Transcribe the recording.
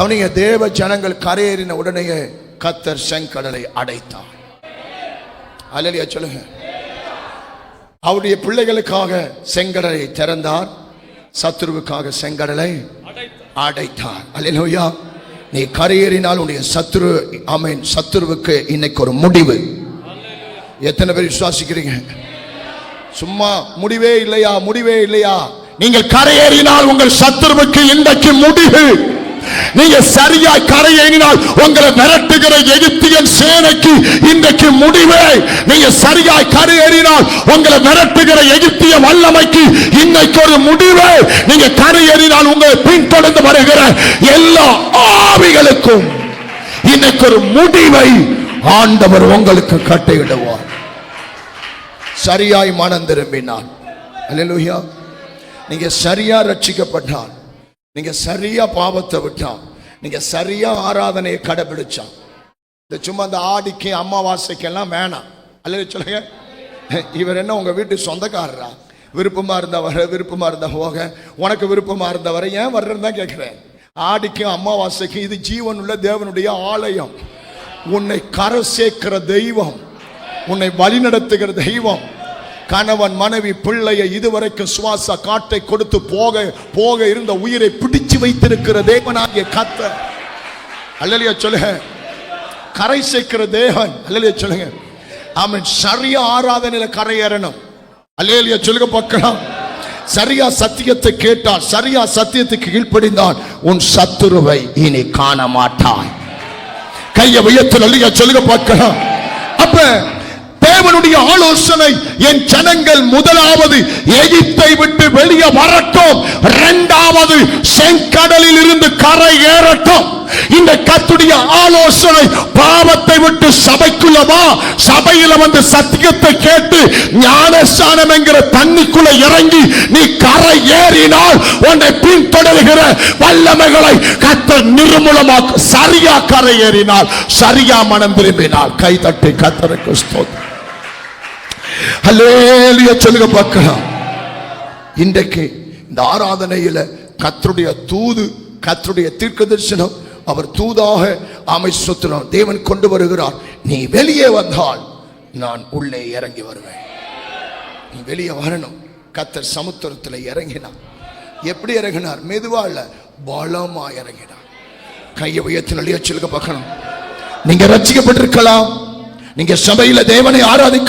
கவனிங்க தேவ ஜனங்கள் கரையேறின உடனே கத்தர் செங்கடலை அடைத்தார். அலலியா சொல்லுங்க. அவருடைய பிள்ளைகளுக்காக செங்கடலை திறந்தார். சத்ருவுக்காக செங்கடலை அடைத்தார். அலலோயா நீ கரையேறினால் உன்னுடைய சத்ரு அமீன் சத்ருவுக்கு இன்னைக்கு ஒரு முடிவு. எத்தனை பேர் விசுவாசிக்கிறீங்க? சும்மா முடிவே இல்லையா முடிவே இல்லையா? நீங்கள் கரையேறினால் உங்கள் சத்துருவுக்கு இன்றைக்கு முடிவு. நீங்க சரியா கரையேறினால் உங்களை விரட்டுகிற எகிப்தியன் சேனைக்கு இன்றைக்கு முடிவே. நீங்க சரியாய் கரையேறினால் உங்களை விரட்டுகிற எகிப்திய வல்லமைக்கு இன்னைக்கு ஒரு முடிவே. நீங்க கரையேறினால் உங்களை பின்தொடர்ந்து வருகிற எல்லா ஆவிகளுக்கும் இன்னைக்கு ஒரு முடிவை ஆண்டவர் உங்களுக்கு கட்டையிடுவார் சரியாய் மனம் திரும்பினான் நீங்க சரியா ரட்சிக்கப்பட்டால் நீங்கள் சரியாக பாவத்தை விட்டான். நீங்கள் சரியாக ஆராதனையை கடைபிடிச்சா இந்த சும்மா இந்த ஆடிக்கு அமாவாசைக்கெல்லாம் வேணாம். அல்ல சொல்லுங்க இவர் என்ன உங்கள் வீட்டு சொந்தக்காரரா? விருப்பமா இருந்தால் வர விருப்பமா இருந்தால் போக. உனக்கு விருப்பமா இருந்தா வர ஏன் வர்றேன்னு தான் கேட்குறேன் ஆடிக்கும் அமாவாசைக்கும் இது ஜீவனுள்ள தேவனுடைய ஆலயம். உன்னை கரை சேர்க்கிற தெய்வம் உன்னை வழிநடத்துகிற தெய்வம் கணவன் மனைவி பிள்ளையை இதுவரைக்கும் சுவாச காட்டை கொடுத்து போக போக இருந்த உயிரை பிடிச்சு வைத்திருக்கிற தேவனாகிய கத்த அல்லலியா சொல்லுங்க. கரை சேர்க்கிற தேவன். அல்லலியா சொல்லுங்க. அவன் சரியா ஆராதனையில கரையேறணும். அல்லேலியா சொல்லுங்க பார்க்கலாம். சரியா சத்தியத்தை கேட்டால் சரியா சத்தியத்துக்கு கீழ்ப்படிந்தான் உன் சத்துருவை இனி காண மாட்டாய் கையை வையத்தில் அல்லையா சொல்லுங்க பார்க்கலாம். அப்ப தேவனுடைய ஆலோசனை என் ஜனங்கள் முதலாவது எகிப்தை விட்டு வெளியே வரட்டும். இரண்டாவது செங்கடலில் இருந்து கரை ஏறட்டும். இந்த கத்துடைய ஆலோசனை பாவத்தை விட்டு சபைக்குள்ளவா சபையில வந்து சத்தியத்தை கேட்டு ஞானஸ்தானம் என்கிற தண்ணிக்குள்ள இறங்கி நீ கரை ஏறினால் உன்னை பின்தொடர்கிற வல்லமைகளை கத்த நிர்மூலமாக சரியா கரை ஏறினால் சரியா மனம் திரும்பினால். கைதட்டி கத்தருக்கு ஸ்தோத்திரம். ஹல்லேலூயா சொல்லுங்க பார்க்கலாம். இன்றைக்கு இந்த ஆராதனையில கத்தருடைய தூது கத்தருடைய தீர்க்க தரிசனம் அவர் தூதாக அமைச்சுத்தினார் தேவன் கொண்டு வருகிறார். நீ வெளியே வந்தால் நான் உள்ளே இறங்கி வருவேன். நீ வெளியே வரணும். கத்தர் சமுத்திரத்தில் இறங்கினார். எப்படி இறங்கினார்? மெதுவா இல்ல பலமா இறங்கினார். கையை உயர்த்தின சொல்லுங்க பார்க்கணும் நீங்க ரசிக்கப்பட்டிருக்கலாம் நீங்க சபையில தேவனை ஆராதிக்க